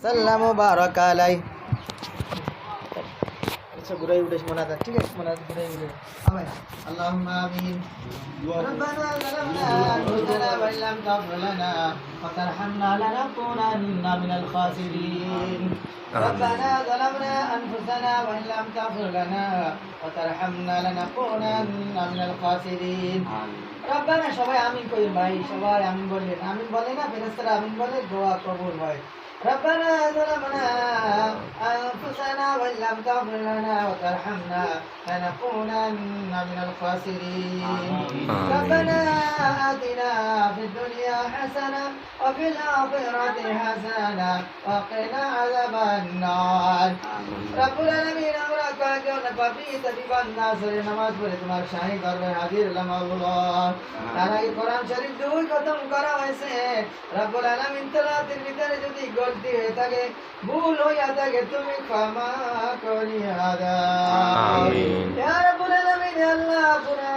সাল্লাম বারাক আলাই আচ্ছা ঘুরাই উঠেছ মোনাজাত ঠিক আছে মোনাজাত ঘুরাই উঠে আবার আল্লাহুম্মা আমিন ربنا ظلمنا أنفسنا وإن لم تغفر لنا وترحمنا لنكونن من الخاسرين ربنا ظلمنا أنفسنا وإن لم تغفر لنا وترحمنا لنكونن من الخاسرين রব্বানা সবাই আমিন করি ভাই সবাই আমিন বললেন আমিন বলে না ফেরেস্তারা আমিন বলে দোয়া কবুল হয় ربنا ظلمنا أنفسنا وإن لم تغفر لنا وترحمنا لنكونن من الخاسرين. ربنا آتنا في الدنيا حسنة وفي الآخرة حسنة وقنا عذاب النار. رب العالمين নামাজ পড়ে তোমার শাহী দরবে হাজির হলাম আল্লাহ তারা এই কোরআন শরীফ দুই খতম করা হয়েছে রব্বুল আলামিন তেলাওয়াতের ভিতরে যদি গলতি হয়ে থাকে ভুল হইয়া থাকে তুমি ক্ষমা করিয়া দাও আমিন। ইয়া রব্বুল আলামিন আল্লাহ পুরা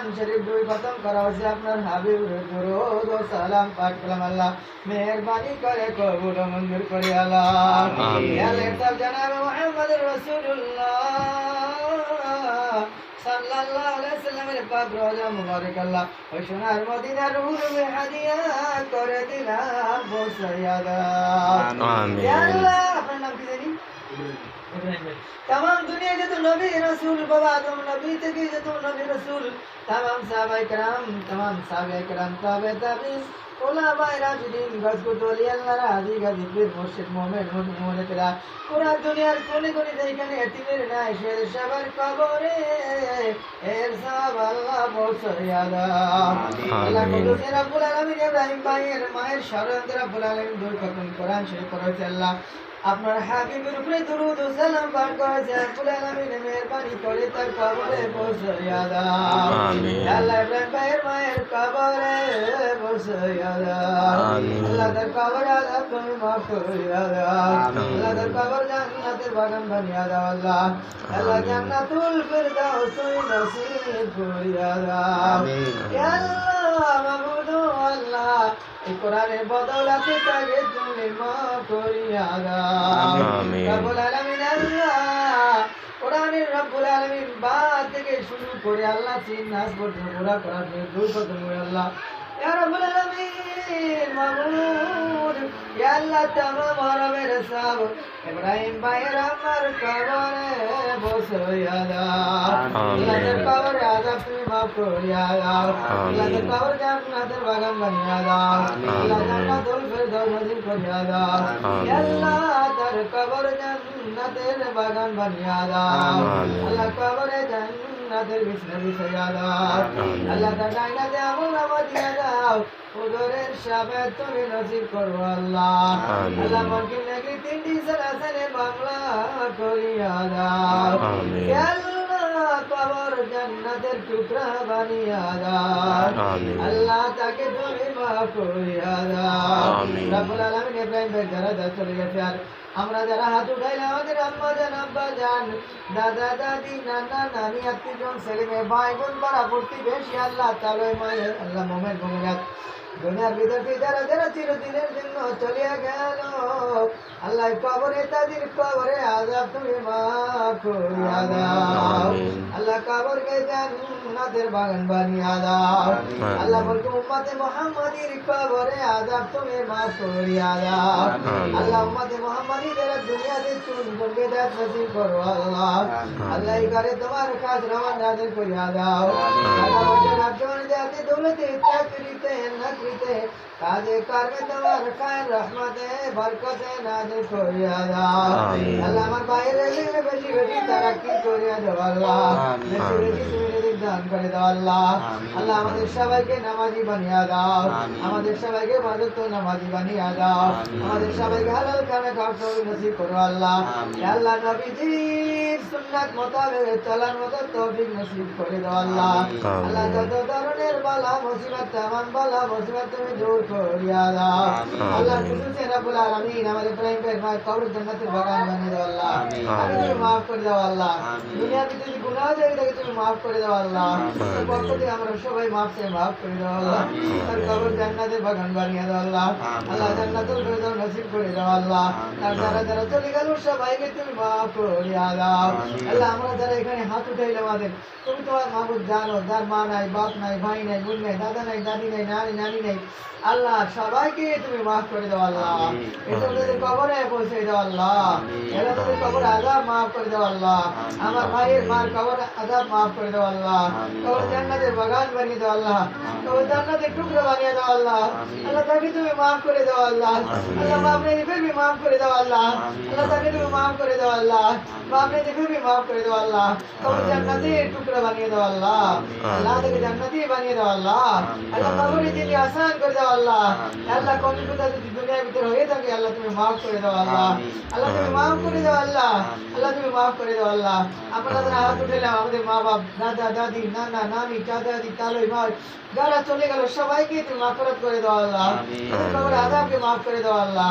কোরআন শরীফ দুই খতম করা হয়েছে। আপনার হাবিবের দরুদ ও সালাম পাঠ করলাম আল্লাহ। মেহেরবানি করে কবুল মঞ্জুর করে আল্লাহ। ইয়া সাল্লাল্লাহু আলাইহি সাল্লামের পাক রওজা মুবারক আল্লাহ। ওই সোনার মদিনার উরমে হাদিয়া করে দিলাম বসাইয়া আমিন। ইয়া আল্লাহ আপনার নাম কি জানি? তাম দুনিয়া যত নবী রসুল বাবা আদম নবী থেকে যত নবী রসুল তাম সাহাবাই کرام তাম সাহাবাই کرام তাবে তাবিস কোনে নাই সে সবার মায়ের দূর আপনার হাবিবের উপরে দুরুদ ও সালাম পাঠ করেছে রব্বুল আলামিন মেহেরবানি করে তার কবরে পৌঁছাইয়া দাও আমিন। আল্লাহ ইব্রাহিম ভাইয়ের মায়ের কবরে পৌঁছাইয়া দাও আমিন। আল্লাহ তার কবর আজাব তুমি মাফ করিয়া দাও আল্লাহ তার কবর জান্নাতের বাগান বানিয়ে দাও আল্লাহ। আল্লাহ জান্নাতুল ফিরদাউস নসিব করিয়া দাও ইয়া আল্লাহ আল্লাহ কোরআনের বদলাতে তাকে তুমি মাফ করিয়া আমিন। রব্বুল আলামিন আল্লাহ কোরআনের রব্বুল আলামিন বা থেকে শুরু করে আল্লাহ তিন নাস পর্যন্ত পুরা করার জন্য দুই কত আল্লাহ। ইয়া রব্বুল আলামিন মাবুদ ইয়া আল্লাহ তামাম হরমের সব ইব্রাহিম ভাইয়ের আমার কবরে দাও আল্লাহ কবরে আজাব করিয়া দাও তার কবর জান্নাতের বাগান বানিয়া দাও আল্লাহ জান্নাতুল ফিরদাউস নসিব করিয়া দাও আল্লাহ তার কবর জান্নাতের বাগান বানিয়া দাও আল্লাহ কবরে জান্নাতের বিছনা বিছাইয়া দাও আল্লাহ তার ডাইনাতে আমল নামা দিয়া বাংলা করিয়া দাও জান্নাতের টুকরা বানিয়া দাও। আল্লাহ তাকে তুমি মাফ করিয়া দাও। রব্বুল আলামিন ইব্রাহিম ভাই যারা যা চলে গেছে আর আমরা যারা হাত উঠাইলে আমাদের আম্মা জান আব্বা জান দাদা দাদি নানা নানি আত্মীয়জন ছেলে মেয়ে ভাই বোন পাড়া প্রতিবেশী আল্লাহ তাআলা মায়ের আল্লাহ মোমেন মোমেনাত দুনিয়ার ভিতর যারা যারা চিরদিনের জন্য চলিয়া গেল আল্লাহ কবরে তাদের কবরে আজাব তুমি মাফ করিয়া দাও। আল্লাহ কবরকে জান্নাতের বাগান বানিয়া দাও আল্লাহ বলকে উম্মতে মুহাম্মাদির কবরে আজাব তুমি মাফ করিয়া দাও। আল্লাহ উম্মতে মুহাম্মাদি যারা দুনিয়াতে চুন করবে দাঁত নসিব করো আল্লাহ। আল্লাহ ঘরে তোমার কাজ রমান নাজিল করিয়া দাও টাকা পয়সা রাজ্যমান জাতি দৌলতে চাকরিতে নাকরিতে কাজে কর্মে তোমার খায়ের রহমতে বরকতে নাজিল করিয়া দাও। আল্লাহ আমার বাইরে বেশি বেশি তারাক্কি করিয়া দাও বেশি বেশি তুমি রিজিক দান করে দাও আল্লাহ। আল্লাহ আমাদের সবাইকে নামাজি বানিয়ে দাও। আমাদের সবাইকে বাদত নামাজি বানিয়ে দাও। আমাদের সবাইকে হালাল খানা খাওয়ার নসিব করো আল্লাহ। আল্লাহ নবীজির সুন্নাত মোতাবেক চলার মতো তৌফিক নসিব করে দাও আল্লাহ। আল্লাহ যত ধরনের বালা মুসিবত তামাম বালা মুসিবত তুমি দূর করিয়া দাও। আল্লাহ খুশুসে রাব্বুল আলামিন আমাদের ইব্রাহিম ভাইয়ের মায়ের কবর জান্নাতের বাগান বানিয়ে দাও আল্লাহ। মাফ করে দাও আল্লাহ। দুনিয়াতে যদি গুনাহ হয়ে থাকে তুমি মাফ করে দাও আল্লাহ। আল্লাহ। আমরা সবাই মাফ করে দাও আল্লাহ। তার কবর জান্নাতের বাগান বানিয়ে দাও আল্লাহ। আল্লাহ জান্নাতুল ফেরদাউস নসিব করে দাও আল্লাহ। আর যারা যারা চলে গেল সবাইকে তুমি মাফ করে দাও। আল্লাহ আমরা যারা এখানে হাত আমাদের তুমি তোমার মাহবুব জানো যার মা নাই বাপ নাই ভাই নাই বোন নাই দাদা নাই দাদি নাই নানি নানি নাই। আল্লাহ সবাইকে তুমি মাফ করে দাও আল্লাহ। তোদের কবরে পৌঁছে দাও আল্লাহ। তোদের কবর আজাব মাফ করে দাও আল্লাহ। আমার ভাইয়ের মার কবর আজাব মাফ করে দাও আল্লাহ। আল্লাহ কবর জান্নাতের বাগান বানিয়ে দাও আল্লাহ কবর জান্নাতের টুকরো বানিয়ে দাও আল্লাহ আল্লাহ তাকে তুমি মাফ করে দাও আল্লাহ আল্লাহ মাফ নেই ফিরবি মাফ করে দাও আল্লাহ আল্লাহ তাকে তুমি মাফ করে দাও আল্লাহ মাফ নেই ফিরবি মাফ করে দাও আল্লাহ কবর জান্নাতের টুকরো বানিয়ে দাও আল্লাহ আল্লাহ তাকে জান্নাতি বানিয়ে দাও আল্লাহ আল্লাহ কবরে দিলি আসান করে দাও আল্লাহ আল্লাহ কবর কথা যদি দুনিয়ার আমাদের মা বাপ দাদা দাদা নানা নানি দাদা দাদি তালই ভাই। যারা চলে গেল সবাইকে তুমি মাফরত করে দাও আল্লাহ। সবার আদাবকে মাফ করে দাও আল্লাহ।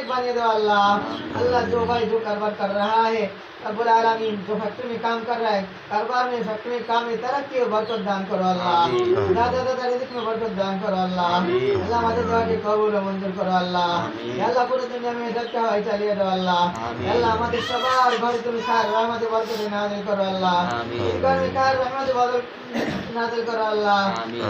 बनिए दो अल्लाह अल्लाह जो भाई जो कारोबार कर रहा है रब्बुल आलमीन जो फैक्ट्री में काम कर रहा है कारोबार में फैक्ट्री में काम में तरक्की और बरकत दान करो अल्लाह दादा दादा रिजिक में बरकत दान करो अल्लाह अल्लाह हमारे दुआ के कबूल और मंजूर करो अल्लाह या अल्लाह पूरी दुनिया में इज्जत का हवाई चलिए दो अल्लाह या अल्लाह हमारे सवार घर तुम खार रहमत बरकत नाजिल करो अल्लाह इस घर में खार रहमत बरकत নাজিল করো আল্লাহ।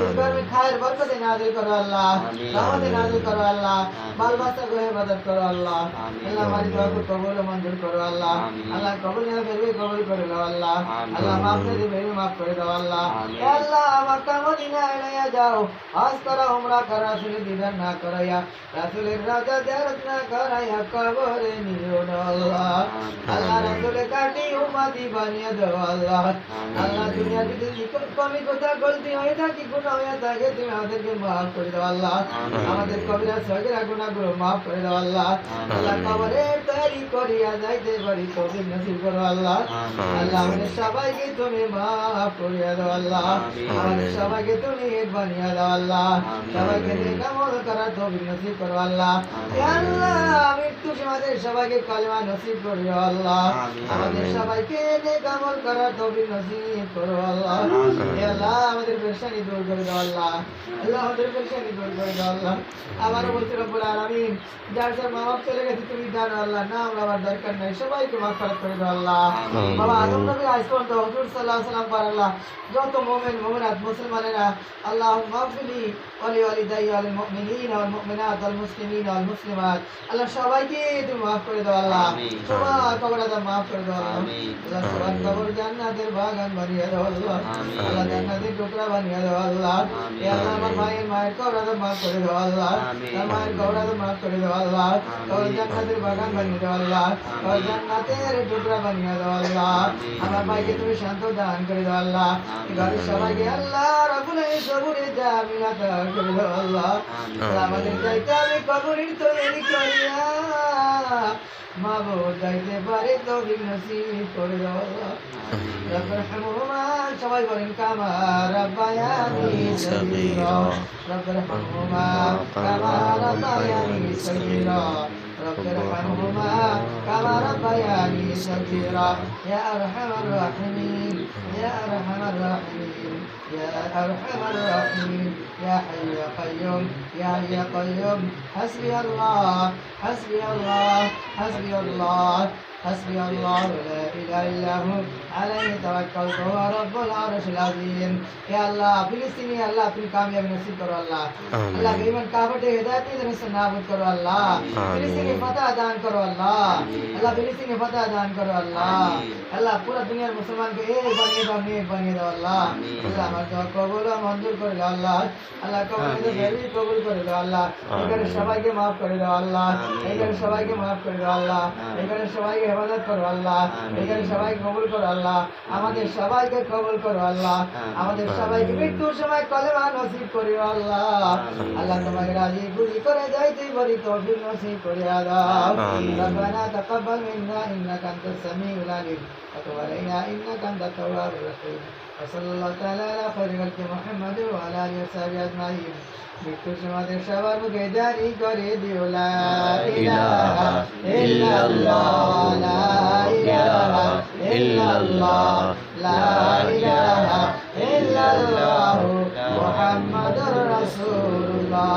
ইসলামের খায়ের বরকতে নাজিল করো আল্লাহ। রহমতে নাজিল করো আল্লাহ। বাল বাচ্চা গোহে মদত করো আল্লাহ। আল্লাহ আমার দোয়া কো কবুল মঞ্জুর করো আল্লাহ। আল্লাহ কবুল না করবে কবুল করে দাও আল্লাহ। আল্লাহ মাফ করে দেবে মাফ করে দাও আল্লাহ। আল্লাহ আমাদের কবিরা সগিরা গুণাগুলো মাফ করে দেওয়া আল্লাহ। আল্লাহ কবরে তৈরি করিয়া যাইতে পারি কবি নসিব করো আল্লাহ। আল্লাহ আমাদের সবাইকে তুমি মাফ করিয়া দেওয়া আল্লাহ। সবাইকে তুমি এক বানিয়ে দাও আল্লাহ। সবাইকে নেক আমল করার তৌফিক নসিব করো আল্লাহ। হে আল্লাহ মৃত্যু আমাদের সবাইকে কালিমা নসিব করিও আল্লাহ। আমাদের সবাইকে নেক আমল করার তৌফিক নসিব করো আল্লাহ। হে আল্লাহ আমাদের পেরেশানি দূর করে দাও আল্লাহ। আল্লাহ আমাদের পেরেশানি দূর করে দাও আল্লাহ। আবারও বলছি রব্বুল আলামিন যার যার মা বাপ চলে গেছে তুমি জানো আল্লাহ না আমরা আমার দরকার নাই। সবাইকে মাফ করে দাও আল্লাহ। বাবা আদম নবী আজ পর্যন্ত হুজুর সাল্লাল্লাহু আলাইহি সাল্লাম আল্লাহ যত মুমিন মুমিনাত মুসলমানেরা আল্লাহ মাগফিলি ওয়ালি ওয়ালিদাই ওয়াল মুমিনিন ওয়াল মুমিনাত ওয়াল মুসলিমিন ওয়াল মুসলিমাত। আল্লাহ সবাইকে তুমি মাফ করে দাও আল্লাহ। সবার কবর আদম মাফ করে দাও আল্লাহ। সবার কবর জান্নাতের বাগান বানিয়ে দাও আল্লাহ। আল্লাহ জান্নাতের টুকরা বানিয়ে দাও আল্লাহ। এ আল্লাহ আমার মায়ের মায়ের কবর আদম মাফ করে দাও আল্লাহ। মায়ের কবর আদম মাফ করে দাও আল্লাহ। কবর জান্নাতের বাগান বানিয়ে দাও আল্লাহ। কবর জান্নাতের টুকরা বানিয়ে দাও আল্লাহ। আমার ভাইকে তুমি শান্ত দান করে দাও আল্লাহ। ঘরের সবাইকে আল্লাহ রাবুল সবুরে জামিনা দান করে দাও আল্লাহ আল্লাহ, আমাদের যাইতে আমি কবরের তৈরি করিয়া মাবুদ যাইতে পারে তো নসিব করে দাও আল্লাহ رب ارحمهما সবাই বলেন কামা রাব্বায়ানি সগীরা رب ارحمهما كما ربياني صغيرا رب ارحمهما كما ربياني صغيرا يا ارحم الراحمين يا ارحم الراحمين يا أرحم الراحمين يا حي يا قيوم يا حي يا قيوم حسبي الله حسبي الله حسبي الله. حسبي الله لا إله إلا هو عليه توكلت هو رب العرش العظيم يا الله فلسطيني الله في كامياب نصيب كرو الله الله في من كافته هدايته نس نابود كرو الله فلسطيني فتاة دان كرو الله الله فلسطيني فتاة دان كرو الله الله كل الدنيا المسلمين كي ایک بني بني بني دو الله الله ہمارا دعا قبول و منظور کر الله الله قبول دے بھی قبول کر لو الله এখানে সবাইকে maaf كرو الله আল্লাহ এখানে সবাইকে maaf করে দাও আল্লাহ এখানে সবাইকে হেফাজত করো আল্লাহ। এখানে সবাই কবুল করো আল্লাহ। আমাদের সবাইকে কবুল করো আল্লাহ। আমাদের সবাইকে মৃত্যুর সময় কলেমা নসিব করি আল্লাহ। আল্লাহ তোমাকে রাজি খুশি করে যাইতে বলি তৌফিক নসিব করি আল্লাহ রব্বানা তাকাব্বাল মিন্না ইন্নাকা আনতাস সামিউল আলিম। وتب علينا انك انت التواب الرحيم وصلى الله تعالى على خير خلق محمد وعلى اله وصحبه اجمعين মৃত্যুর সমাদের সবার মুখে জারি করে দিও লা ইলাহা ইল্লাল্লাহ লা ইলাহা ইল্লাল্লাহ লা ইলাহা ইল্লাল্লাহ মুহাম্মাদুর রাসূলুল্লাহ